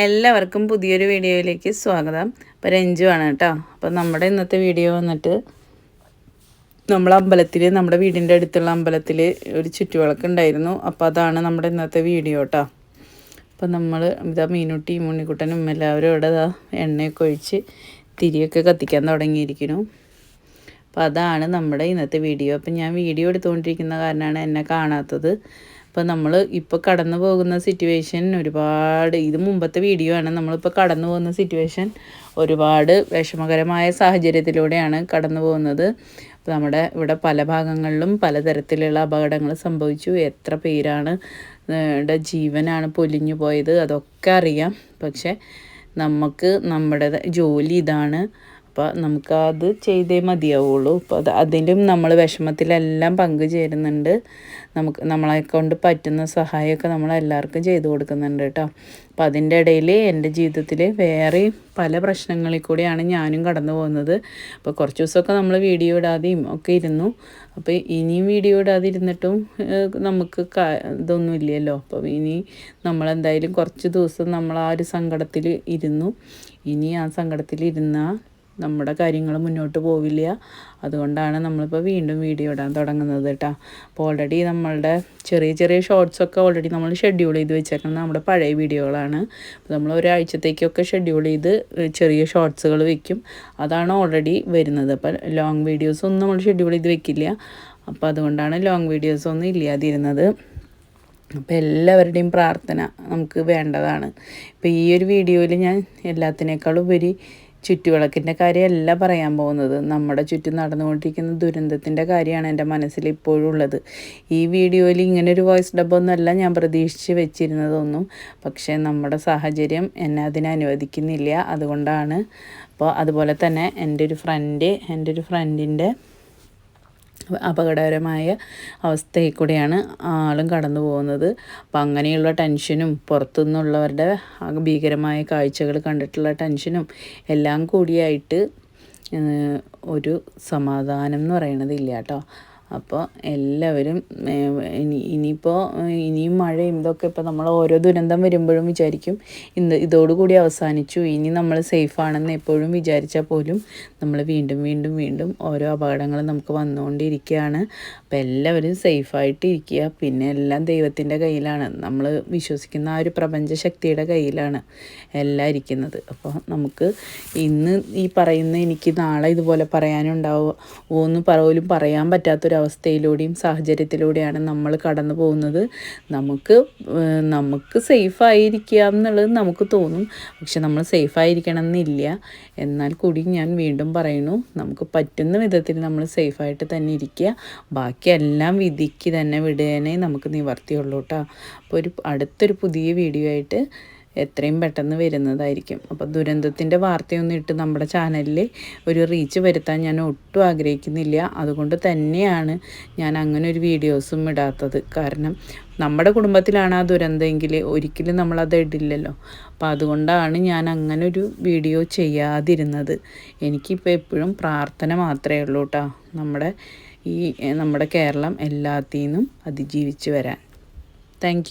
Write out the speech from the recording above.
എല്ലാവർക്കും പുതിയൊരു വീഡിയോയിലേക്ക് സ്വാഗതം. അപ്പോൾ രഞ്ജു ആണ് കേട്ടോ. അപ്പോൾ നമ്മുടെ ഇന്നത്തെ വീഡിയോ വന്നിട്ട് നമ്മൾ അമ്പലത്തിൽ നമ്മുടെ വീടിന്റെ അടുത്തുള്ള അമ്പലത്തിൽ ഒരു ചുറ്റുവിളക്ക് ഉണ്ടായിരുന്നു. അപ്പോൾ അതാണ് നമ്മുടെ ഇന്നത്തെ വീഡിയോ കേട്ടോ. അപ്പോൾ നമ്മൾ ഇതാ മീനുട്ടി മുണ്ണിക്കുട്ടനും എല്ലാവരും ഇവിടെ ഇതാ എണ്ണയൊക്കെ ഒഴിച്ച് തിരിയൊക്കെ കത്തിക്കാൻ തുടങ്ങിയിരിക്കുന്നു. അപ്പോൾ അതാണ് നമ്മുടെ ഇന്നത്തെ വീഡിയോ. അപ്പം ഞാൻ വീഡിയോ എടുത്തുകൊണ്ടിരിക്കുന്ന കാരണമാണ് എന്നെ കാണാത്തത്. അപ്പോൾ നമ്മൾ ഇപ്പോൾ കടന്നു പോകുന്ന സിറ്റുവേഷൻ ഒരുപാട് ഇത് മുമ്പത്തെ വീഡിയോ ആണ്. നമ്മളിപ്പോൾ കടന്നു പോകുന്ന സിറ്റുവേഷൻ ഒരുപാട് വിഷമകരമായ സാഹചര്യത്തിലൂടെയാണ് കടന്നു പോകുന്നത്. അപ്പോൾ നമ്മുടെ ഇവിടെ പല ഭാഗങ്ങളിലും പലതരത്തിലുള്ള അപകടങ്ങൾ സംഭവിച്ചു. എത്ര പേരാണ് ജീവനാണ് പൊലിഞ്ഞു പോയത് അതൊക്കെ അറിയാം. പക്ഷേ നമുക്ക് നമ്മുടെ ജോലി ഇതാണ്. അപ്പോൾ നമുക്കത് ചെയ്തേ മതിയാവുള്ളൂ. അപ്പോൾ അത് അതിലും നമ്മൾ വിഷമത്തിലെല്ലാം പങ്കുചേരുന്നുണ്ട് നമുക്ക് നമ്മളെ കൊണ്ട് പറ്റുന്ന സഹായമൊക്കെ നമ്മൾ എല്ലാവർക്കും ചെയ്തു കൊടുക്കുന്നുണ്ട് കേട്ടോ. അപ്പോൾ അതിന്റെ ഇടയിൽ എന്റെ ജീവിതത്തിൽ വേറെ പല പ്രശ്നങ്ങളിൽ കൂടിയാണ് ഞാനും കടന്നു പോകുന്നത്. അപ്പോൾ കുറച്ച് ദിവസമൊക്കെ നമ്മൾ വീഡിയോ ഇടാതെയും ഒക്കെ ഇരുന്നു. അപ്പോൾ ഇനിയും വീഡിയോ ഇടാതെ ഇരുന്നിട്ടും നമുക്ക് ഇതൊന്നും ഇല്ലല്ലോ. അപ്പം ഇനി നമ്മളെന്തായാലും കുറച്ച് ദിവസം നമ്മൾ ആ ഒരു സങ്കടത്തിൽ ഇരുന്നു. ഇനി ആ സങ്കടത്തിൽ ഇരുന്നാൽ നമ്മുടെ കാര്യങ്ങൾ മുന്നോട്ട് പോവില്ല. അതുകൊണ്ടാണ് നമ്മളിപ്പോൾ വീണ്ടും വീഡിയോ ഇടാൻ തുടങ്ങുന്നത് കേട്ടോ അപ്പോൾ ഓൾറെഡി നമ്മളുടെ ചെറിയ ചെറിയ ഷോർട്സൊക്കെ ഓൾറെഡി നമ്മൾ ഷെഡ്യൂൾ ചെയ്ത് വെച്ചേക്കുന്നത് നമ്മുടെ പഴയ വീഡിയോകളാണ്. അപ്പോൾ നമ്മൾ ഒരാഴ്ചത്തേക്കൊക്കെ ഷെഡ്യൂൾ ചെയ്ത് ചെറിയ ഷോർട്സുകൾ വെക്കും. അതാണ് ഓൾറെഡി വരുന്നത്. അപ്പോൾ ലോങ് വീഡിയോസൊന്നും നമ്മൾ ഷെഡ്യൂൾ ചെയ്ത് വെക്കില്ല. അപ്പോൾ അതുകൊണ്ടാണ് ലോങ് വീഡിയോസൊന്നും ഇല്ലാതിരുന്നത്. അപ്പോൾ എല്ലാവരുടെയും പ്രാർത്ഥന നമുക്ക് വേണ്ടതാണ്. ഇപ്പോൾ ഈ ഒരു വീഡിയോയിൽ ഞാൻ എല്ലാത്തിനേക്കാളും ഉപരി ചുറ്റുവിളക്കിന്റെ കാര്യമല്ല പറയാൻ പോകുന്നത്. നമ്മുടെ ചുറ്റും നടന്നുകൊണ്ടിരിക്കുന്ന ദുരന്തത്തിന്റെ കാര്യമാണ് എന്റെ മനസ്സിൽ ഇപ്പോഴും ഉള്ളത്. ഈ വീഡിയോയിൽ ഇങ്ങനെ ഒരു വോയിസ് ഡബ്ബൊന്നുമല്ല ഞാൻ പ്രതീക്ഷിച്ച് വെച്ചിരുന്നതൊന്നും. പക്ഷേ നമ്മുടെ സാഹചര്യം എന്നെ അതിനെ അനുവദിക്കുന്നില്ല. അതുകൊണ്ടാണ് അപ്പോൾ അതുപോലെ തന്നെ എന്റെ ഒരു ഫ്രണ്ട് എന്റെ ഒരു ഫ്രണ്ടിന്റെ അപകടകരമായ അവസ്ഥയിൽ കൂടെയാണ് ആളും കടന്നു പോകുന്നത്. അപ്പം അങ്ങനെയുള്ള ടെൻഷനും പുറത്തുനിന്നുള്ളവരുടെ ഭീകരമായ കാഴ്ചകൾ കണ്ടിട്ടുള്ള ടെൻഷനും എല്ലാം കൂടിയായിട്ട് ഒരു സമാധാനം എന്ന് പറയണതില്ല കേട്ടോ. അപ്പോൾ എല്ലാവരും ഇനി ഇനിയിപ്പോൾ ഇനിയും മഴയും ഇതൊക്കെ ഇപ്പോൾ നമ്മൾ ഓരോ ദുരന്തം വരുമ്പോഴും വിചാരിക്കും. ഇന്ന് ഇതോടുകൂടി അവസാനിച്ചു. ഇനി നമ്മൾ സേഫാണെന്ന് എപ്പോഴും വിചാരിച്ചാൽ പോലും നമ്മൾ വീണ്ടും വീണ്ടും വീണ്ടും ഓരോ അപകടങ്ങൾ നമുക്ക് വന്നുകൊണ്ടിരിക്കുകയാണ്. അപ്പോൾ എല്ലാവരും സേഫായിട്ട് ഇരിക്കുക പിന്നെ എല്ലാം ദൈവത്തിന്റെ കയ്യിലാണ്. നമ്മൾ വിശ്വസിക്കുന്ന ആ ഒരു പ്രപഞ്ച ശക്തിയുടെ കയ്യിലാണ് എല്ലാം ഇരിക്കുന്നത്. അപ്പോൾ നമുക്ക് ഇന്ന് ഈ പറയുന്ന എനിക്ക് നാളെ ഇതുപോലെ പറയാനുണ്ടാവുമോ എന്ന് പോലും പറയാൻ പറ്റാത്തൊരു അവസ്ഥയിലൂടെയും സാഹചര്യത്തിലൂടെയാണ് നമ്മൾ കടന്നു പോകുന്നത്. നമുക്ക് നമുക്ക് സേഫായിരിക്കുക എന്നുള്ളത് നമുക്ക് തോന്നും. പക്ഷെ നമ്മൾ സേഫായിരിക്കണം എന്നില്ല എന്നാൽ കൂടി ഞാൻ വീണ്ടും പറയുന്നു നമുക്ക് പറ്റുന്ന വിധത്തിൽ നമ്മൾ സേഫായിട്ട് തന്നെ ഇരിക്കുക. ബാക്കിയെല്ലാം വിധിക്ക് തന്നെ വിടുകയാണേ നമുക്ക് നിവർത്തിയുള്ളൂ കേട്ടോ അപ്പോൾ ഒരു അടുത്തൊരു പുതിയ വീഡിയോ ആയിട്ട് എത്രയും പെട്ടെന്ന് വരുന്നതായിരിക്കും. അപ്പോൾ ദുരന്തത്തിന്റെ വാർത്തയൊന്നും ഇട്ട് നമ്മുടെ ചാനലിൽ ഒരു റീച്ച് വരുത്താൻ ഞാൻ ഒട്ടും ആഗ്രഹിക്കുന്നില്ല. അതുകൊണ്ട് തന്നെയാണ് ഞാൻ അങ്ങനെ ഒരു വീഡിയോസും ഇടാത്തത്. കാരണം നമ്മുടെ കുടുംബത്തിലാണ് ആ ദുരന്തമെങ്കിൽ ഒരിക്കലും നമ്മളത് ഇടില്ലല്ലോ. അപ്പോൾ അതുകൊണ്ടാണ് ഞാൻ അങ്ങനെ ഒരു വീഡിയോ ചെയ്യാതിരുന്നത്. എനിക്കിപ്പോൾ എപ്പോഴും പ്രാർത്ഥന മാത്രമേ ഉള്ളൂ കേട്ടോ നമ്മുടെ ഈ നമ്മുടെ കേരളം എല്ലാത്തിൽ നിന്നും അതിജീവിച്ച് വരാൻ. താങ്ക്